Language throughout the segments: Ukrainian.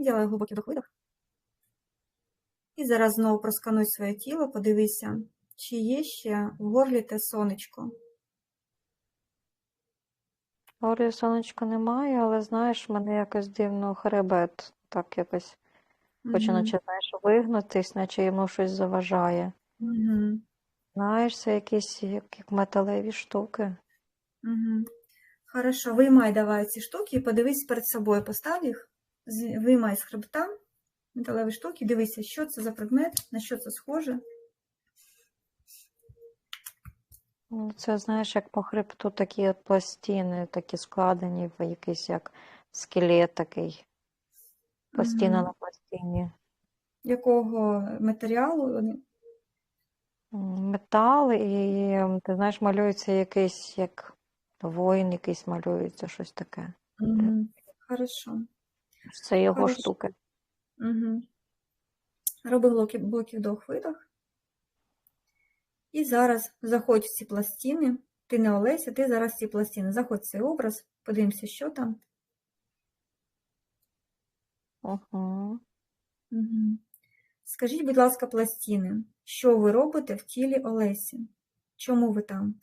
Ділай глибокий вдох-видох. І зараз знову проскануй своє тіло, подивися, чи є ще в горлі те сонечко. Говорю, сонечка немає, але знаєш, в мене якось дивно хребет, так якось хоче, наче, знаєш, вигнутись, наче йому щось заважає. Мгм. Знаєш, це якісь як, металеві штуки. Мгм. Хорошо, виймай давай ці штуки і подивись перед собою, постав їх, виймай з хребта металеві штуки, дивися, що це за предмет, на що це схоже. Ну, Це, знаєш, як по хребту такі от пластини, такі складені в якийсь як скелет такий. Пластина Мгм. на пластині. Якого матеріалу Метал і, ти знаєш, малюється якийсь як воїн якийсь малюється, щось таке. Мгм. Хорошо. Це його Хорошо. штуки. Угу. Роби глибокий, глибокий вдох-видох. І зараз заходь в ці пластини. Ти не Олеся, ти зараз в ці пластини. Заходь в цей образ, подивимося, що там. Угу. Угу. Скажіть, будь ласка, пластини, що ви робите в тілі Олесі? Чому ви там?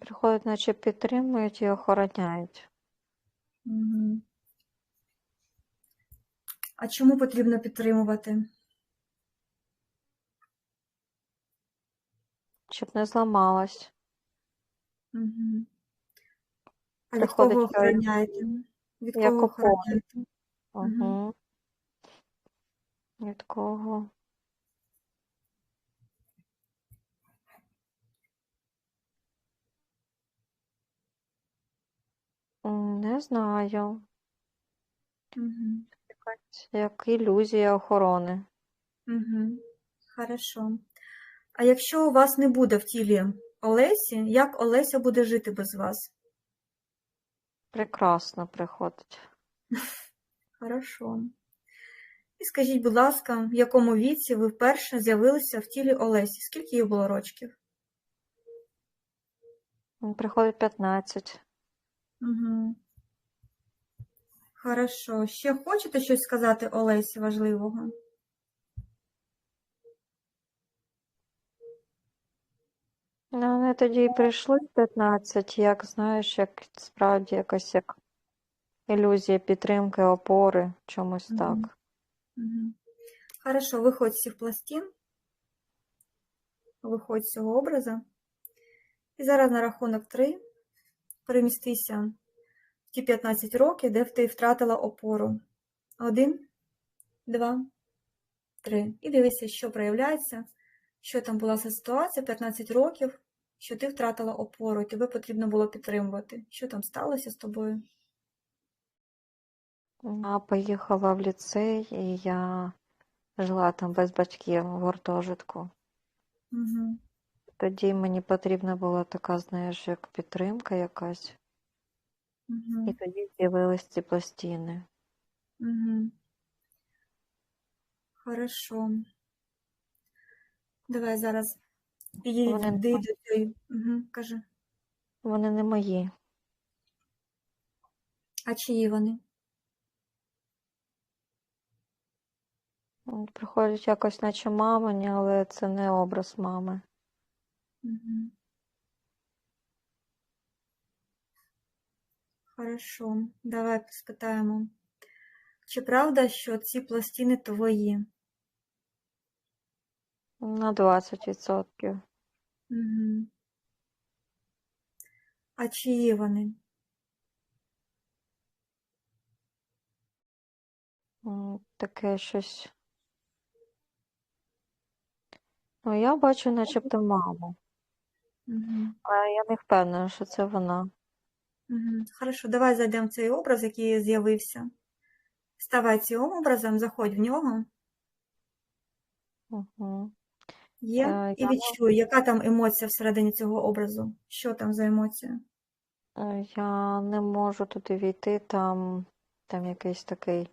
Приходять, наче підтримують і охороняють. Угу. А чому потрібно підтримувати? Щоб не зламалась. Угу. А від кого охороняєте? Від кого охороняєте? Угу. Від кого? Не знаю. Угу. Як ілюзія охорони. Угу. Хорошо. А якщо у вас не буде в тілі Олесі, як Олеся буде жити без вас? Прекрасно приходить. Хорошо. І скажіть, будь ласка, в якому віці ви вперше з'явилися в тілі Олесі? Скільки їй було рочків? Приходить 15. Угу. Хорошо. Ще хочете щось сказати Олесі важливого? Ну, вони тоді і прийшли в 15, як знаєш, як справді якась як ілюзія підтримки, опори, чомусь так. Угу. Угу. Хорошо, виходь з цих пластин, виходь з цього образу. І зараз на рахунок 3 перемістися ті 15 років, де ти втратила опору. Один, два, три. І дивися, що проявляється, що там була за ситуація 15 років, що ти втратила опору, і тебе потрібно було підтримувати. Що там сталося з тобою? Я поїхала в ліцей, і я жила там без батьків в гуртожитку. Угу. Тоді мені потрібна була така, знаєш, як підтримка якась. І Угу. тоді з'явились ці пластини. Угу. Хорошо. Давай зараз підійди Вони, до цієї. Угу. Кажи. вони не мої. А чиї вони? Приходять якось, наче мамині, але це не образ мами. Угу. Хорошо. Давай спитаємо. Чи правда, що ці пластини твої? На 20%. Угу. А чиї вони? Таке щось. Ну, я бачу начебто маму, Угу. але я не впевнена, що це вона. Угу. Хорошо, давай зайдемо в цей образ, який з'явився. Вставай цим образом, заходь в нього. Угу. Є. Е, І я, відчуй, яка там емоція всередині цього образу. Що там за емоція? е, я не можу туди війти, там, там якийсь такий,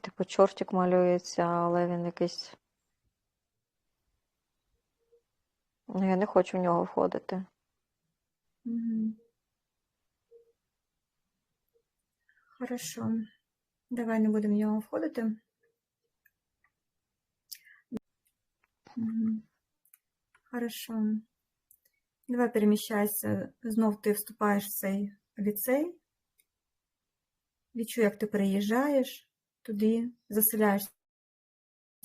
типу, чортик малюється, але він якийсь. Ну, я не хочу в нього входити. Угу. Хорошо. Давай не будемо в нього входити. Хорошо. Давай переміщайся. Знов ти вступаєш в цей ліцей. Відчуй, як ти переїжджаєш туди, заселяєшся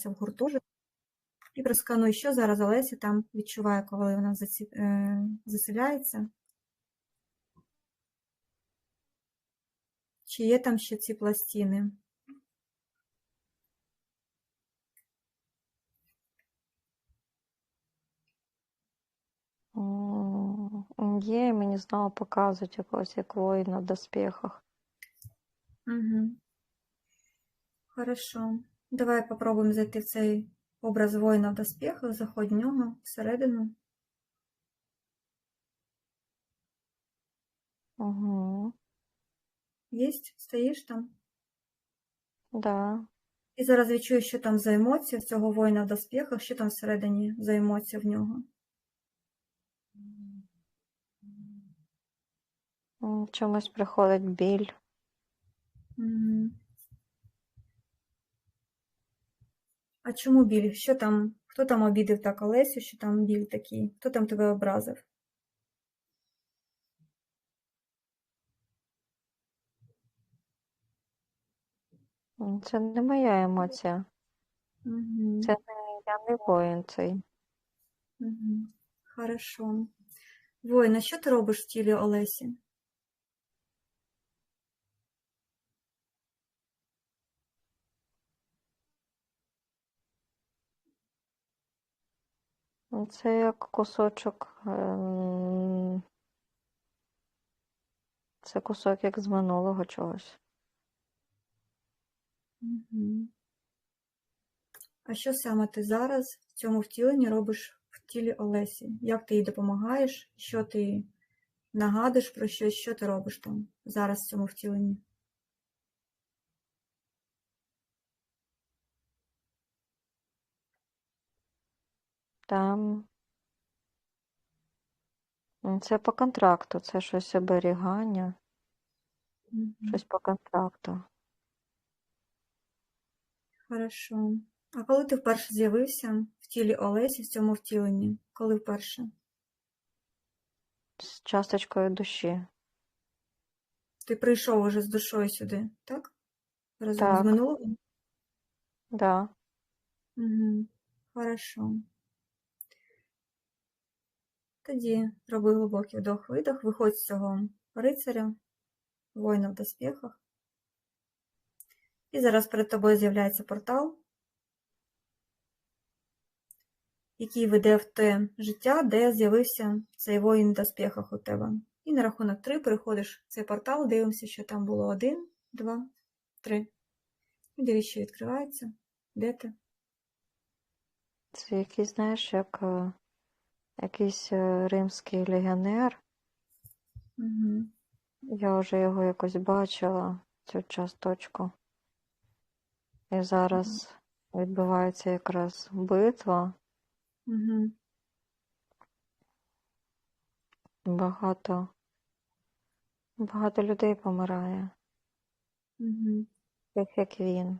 в гуртожиток. І проскануй, що зараз Олеся там відчуває, коли вона е, заселяється. Чи є там ще ці пластини? Є, мені знову показують якогось як воїна в доспіхах. Угу. Хорошо. Давай попробуємо зайти в цей образ воїна в доспіхах, заходь в нього всередину. Угу. Єсть? Стоїш там? Да. І зараз відчуєш, що там за емоція в цього воїна в доспіхах, що там всередині за емоція в нього. М, Чомусь приходить біль. Угу. А чому біль? Що там? Хто там обідав так Олесю, що там біль такий? Хто там тебе образив? Це не моя емоція. Угу. Це не я не воїн цей. Угу. Хорошо. Воїн, а що ти робиш в тілі Олесі? Це як кусочок. ем, Це кусок як з минулого чогось. Угу. А що саме ти зараз в цьому втіленні робиш в тілі Олесі? Як ти їй допомагаєш? Що ти їй нагадуєш про щось? Що ти робиш там зараз в цьому втіленні? Там. Це по контракту, це щось оберігання, Угу. щось по контракту. Хорошо. А коли ти вперше з'явився в тілі Олесі, в цьому втіленні? Коли вперше? З часточкою душі. Ти прийшов уже з душою сюди, так? Разом Так. з минулого? Да. Угу. Хорошо. Тоді роби глибокий вдох-видох, виходь з цього рицаря, воїна в доспіхах. І зараз перед тобою з'являється портал, який веде в те життя, де з'явився цей воїн в доспіхах у тебе. І на рахунок три переходиш в цей портал, дивимося, що там було один, два, три. І дивись, що відкривається. Де ти? Це якийсь, знаєш, як е, якийсь е, римський легіонер. Угу. Я вже його якось бачила, цю часточку. І зараз відбувається якраз битва. Угу. Багато, багато людей помирає, Угу. таких як він.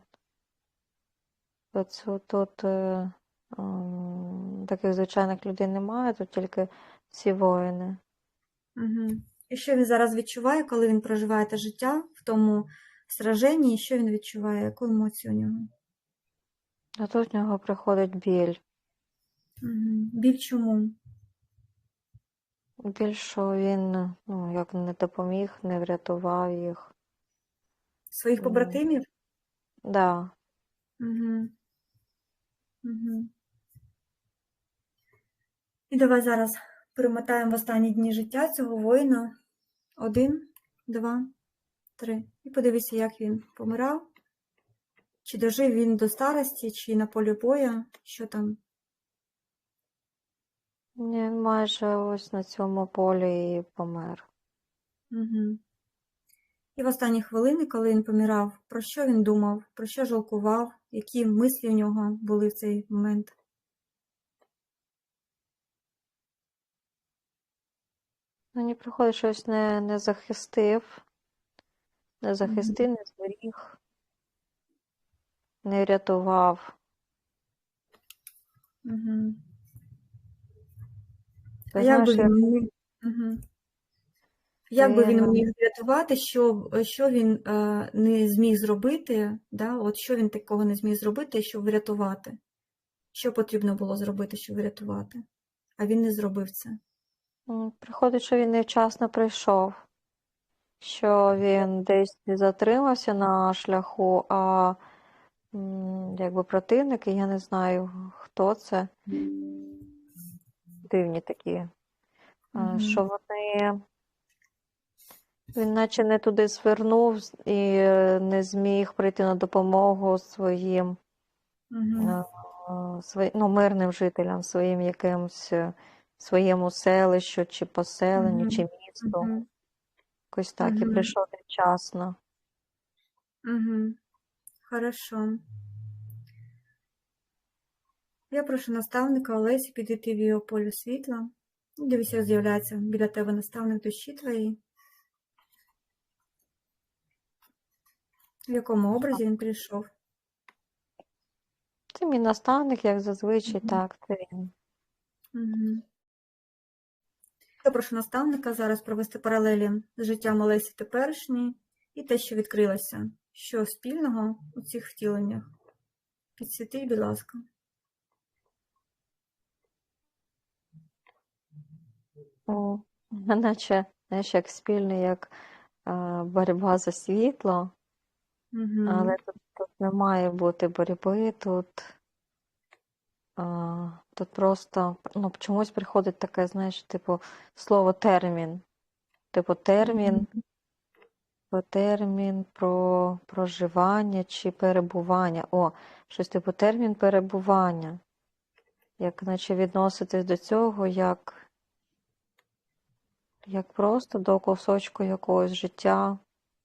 Тут, тут е, м, таких звичайних людей немає, тут тільки ці воїни. Угу. І що він зараз відчуває, коли він проживає те життя в тому сраженні, і що він відчуває, яку емоцію у нього? А тут в нього приходить біль. Угу. Біль чому? Біль, що він ну, як не допоміг, не врятував їх. Своїх побратимів? Да. Угу. Угу. І давай зараз перемотаємо в останні дні життя цього воїна. Один, два, три. І подивися, як він помирав. Чи дожив він до старості, чи на полі бою, що там Він майже ось на цьому полі і помер. Угу. І в останні хвилини, коли він помирав, про що він думав, про що жалкував, які мислі в нього були в цей момент? Мені приходить щось не, не захистив, Не захистив, не зберіг, не рятував. Угу. А як би він міг, угу. як би він Він- міг врятувати, що, що він е, не зміг зробити, да? От що він такого не зміг зробити, щоб врятувати? Що потрібно було зробити, щоб врятувати? А він не зробив це. приходить, що він невчасно прийшов, що він десь затримався на шляху, а якби противники, я не знаю, хто це, дивні такі, е, Мгм. що вони. Він наче не туди звернув і не зміг прийти на допомогу своїм Угу. свої, ну, мирним жителям, своїм якимсь е, своєму селищу чи поселенню, Мгм. чи місту. Угу. Якось так, і Мгм. прийшов невчасно. Угу. Хорошо. Я прошу наставника Олесі підійти в його поле світла. Дивися, як з'являється біля тебе наставник душі твоєї. В якому образі він прийшов? Це мій наставник, як зазвичай, Мгм. так, це він. Угу. Я прошу наставника зараз провести паралелі з життям Олесі теперішньої і те, що відкрилося. Що спільного у цих втіленнях? Підсвіти, будь ласка. О, наче, знаєш, як спільний, як е, боротьба за світло, Угу. але тут, тут не має бути боротьби, тут, тут просто ну, чомусь приходить таке, знаєш, типу, слово термін. Типу термін, про термін про проживання чи перебування. О, щось типу термін перебування. Як наче відноситись до цього, як, як просто до кусочку якогось життя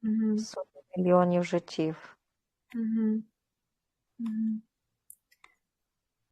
Угу. мільйонів життів. Угу. Угу.